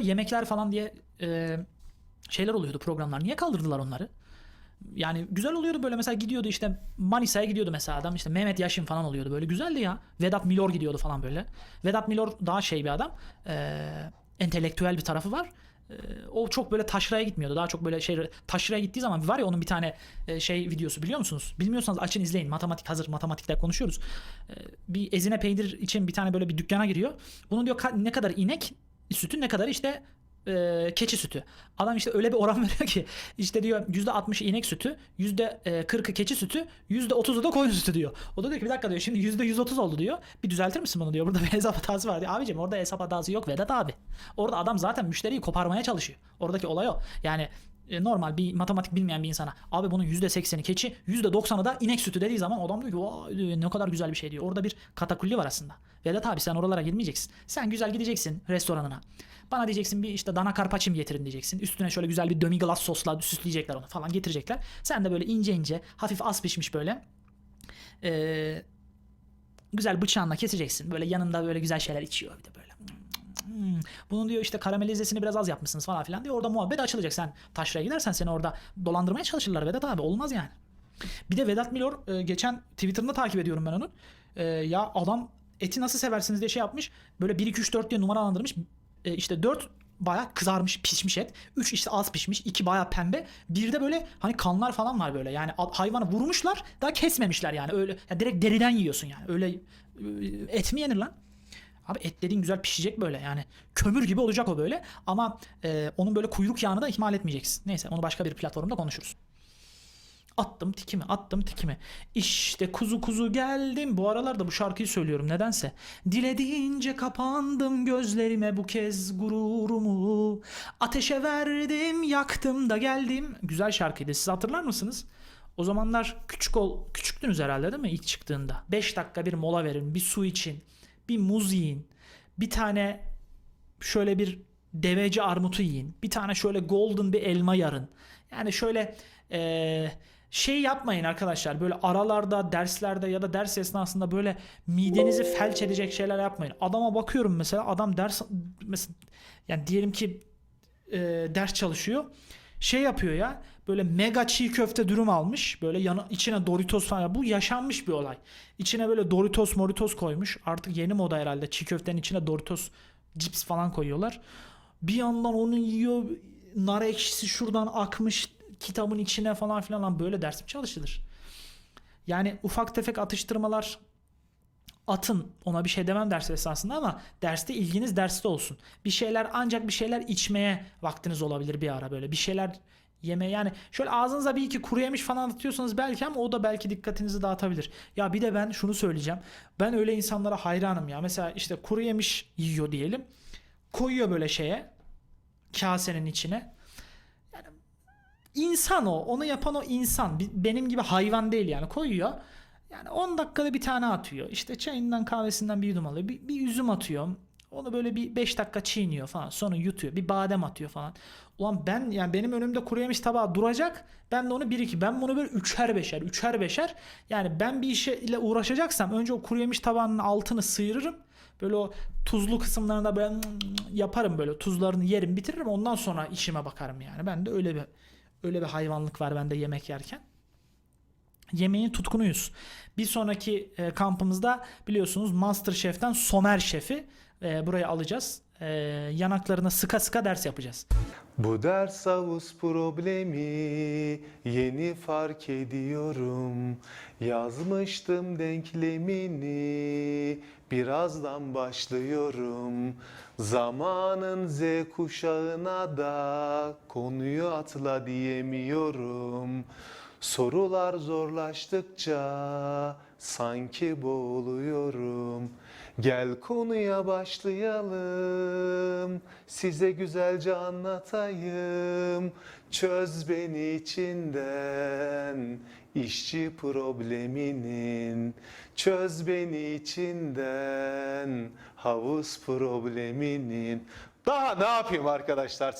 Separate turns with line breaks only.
yemekler falan diye e, şeyler oluyordu programlar. Niye kaldırdılar onları? Yani güzel oluyordu böyle mesela gidiyordu işte Manisa'ya gidiyordu mesela adam işte Mehmet Yaşin falan oluyordu böyle güzeldi ya. Vedat Milor gidiyordu falan böyle. Vedat Milor daha şey bir adam. E, entelektüel bir tarafı var. E, o çok böyle taşraya gitmiyordu. Daha çok böyle şey taşraya gittiği zaman var ya onun bir tane e, şey videosu biliyor musunuz? Bilmiyorsanız açın izleyin. Matematik hazır matematikte konuşuyoruz. E, bir ezine peynir için bir tane böyle bir dükkana giriyor. Bunun diyor ne kadar inek sütü ne kadar işte e, keçi sütü. Adam işte öyle bir oran veriyor ki işte diyor %60'ı inek sütü, %40'ı keçi sütü, %30'u da koyun sütü diyor. O da diyor ki bir dakika diyor şimdi %130 oldu diyor. Bir düzeltir misin bunu diyor. Burada bir hesap hatası var diyor. Abicim orada hesap hatası yok Vedat abi. Orada adam zaten müşteriyi koparmaya çalışıyor. Oradaki olay o. Yani e, normal bir matematik bilmeyen bir insana abi bunun %80'i keçi %90'ı da inek sütü dediği zaman adam diyor ki diyor, ne kadar güzel bir şey diyor. Orada bir katakulli var aslında. Vedat abi sen oralara girmeyeceksin. Sen güzel gideceksin restoranına. Bana diyeceksin bir işte dana karpaçim getirin diyeceksin. Üstüne şöyle güzel bir demi glace sosla süsleyecekler onu falan getirecekler. Sen de böyle ince ince hafif az pişmiş böyle ee, güzel bıçağınla keseceksin. Böyle yanında böyle güzel şeyler içiyor. Hmm, Bunun diyor işte karamelizesini biraz az yapmışsınız falan filan diyor. Orada muhabbet açılacak. Sen taşraya gidersen seni orada dolandırmaya çalışırlar Vedat abi. Olmaz yani. Bir de Vedat Milor e, geçen Twitter'ında takip ediyorum ben onu. E, ya adam eti nasıl seversiniz diye şey yapmış. Böyle 1 2 3 4 diye numaralandırmış. E, işte 4 baya kızarmış pişmiş et. 3 işte az pişmiş. 2 baya pembe. Bir de böyle hani kanlar falan var böyle. Yani hayvanı vurmuşlar daha kesmemişler yani. Öyle ya direkt deriden yiyorsun yani. Öyle et mi yenir lan? Abi et dediğin güzel pişecek böyle yani kömür gibi olacak o böyle ama e, onun böyle kuyruk yağını da ihmal etmeyeceksin. Neyse onu başka bir platformda konuşuruz. Attım tikimi attım tikimi. İşte kuzu kuzu geldim. Bu aralarda bu şarkıyı söylüyorum nedense. Dilediğince kapandım gözlerime bu kez gururumu. Ateşe verdim yaktım da geldim. Güzel şarkıydı siz hatırlar mısınız? O zamanlar küçük ol, küçüktünüz herhalde değil mi ilk çıktığında? 5 dakika bir mola verin, bir su için, bir muz yiyin, bir tane şöyle bir deveci armutu yiyin. Bir tane şöyle golden bir elma yarın. Yani şöyle eee, şey yapmayın arkadaşlar. Böyle aralarda, derslerde ya da ders esnasında böyle midenizi felç edecek şeyler yapmayın. Adama bakıyorum mesela adam ders mesela yani diyelim ki e, ders çalışıyor. Şey yapıyor ya böyle mega çiğ köfte dürüm almış. Böyle yana, içine Doritos falan. Bu yaşanmış bir olay. İçine böyle Doritos Moritos koymuş. Artık yeni moda herhalde. Çiğ köftenin içine Doritos cips falan koyuyorlar. Bir yandan onu yiyor. Nar ekşisi şuradan akmış kitabın içine falan filan lan böyle ders mi çalışılır? Yani ufak tefek atıştırmalar atın ona bir şey demem ders esasında ama derste ilginiz derste olsun. Bir şeyler ancak bir şeyler içmeye vaktiniz olabilir bir ara böyle bir şeyler yeme yani şöyle ağzınıza bir iki kuru yemiş falan atıyorsanız belki ama o da belki dikkatinizi dağıtabilir. Ya bir de ben şunu söyleyeceğim. Ben öyle insanlara hayranım ya. Mesela işte kuru yemiş yiyor diyelim. Koyuyor böyle şeye kasenin içine. Yani insan o. Onu yapan o insan. Benim gibi hayvan değil yani. Koyuyor. Yani 10 dakikada bir tane atıyor. İşte çayından kahvesinden bir yudum alıyor. Bir, bir üzüm atıyor. Onu böyle bir 5 dakika çiğniyor falan. Sonra yutuyor. Bir badem atıyor falan. Ulan ben yani benim önümde kuru yemiş tabağı duracak. Ben de onu 1 2 ben bunu böyle üçer beşer, üçer beşer. Yani ben bir işe ile uğraşacaksam önce o kuru yemiş tabağının altını sıyırırım. Böyle o tuzlu kısımlarında böyle yaparım böyle tuzlarını yerim bitiririm ondan sonra işime bakarım yani. Ben de öyle bir öyle bir hayvanlık var bende yemek yerken. Yemeğin tutkunuyuz. Bir sonraki e, kampımızda biliyorsunuz Masterchef'ten Somer Şef'i e, buraya alacağız. E, yanaklarına sıka sıka ders yapacağız.
Bu ders havuz problemi yeni fark ediyorum. Yazmıştım denklemini birazdan başlıyorum. Zamanın Z kuşağına da konuyu atla diyemiyorum. Sorular zorlaştıkça sanki boğuluyorum. Gel konuya başlayalım. Size güzelce anlatayım. Çöz beni içinden. işçi probleminin. Çöz beni içinden. Havuz probleminin. Daha ne yapayım arkadaşlar?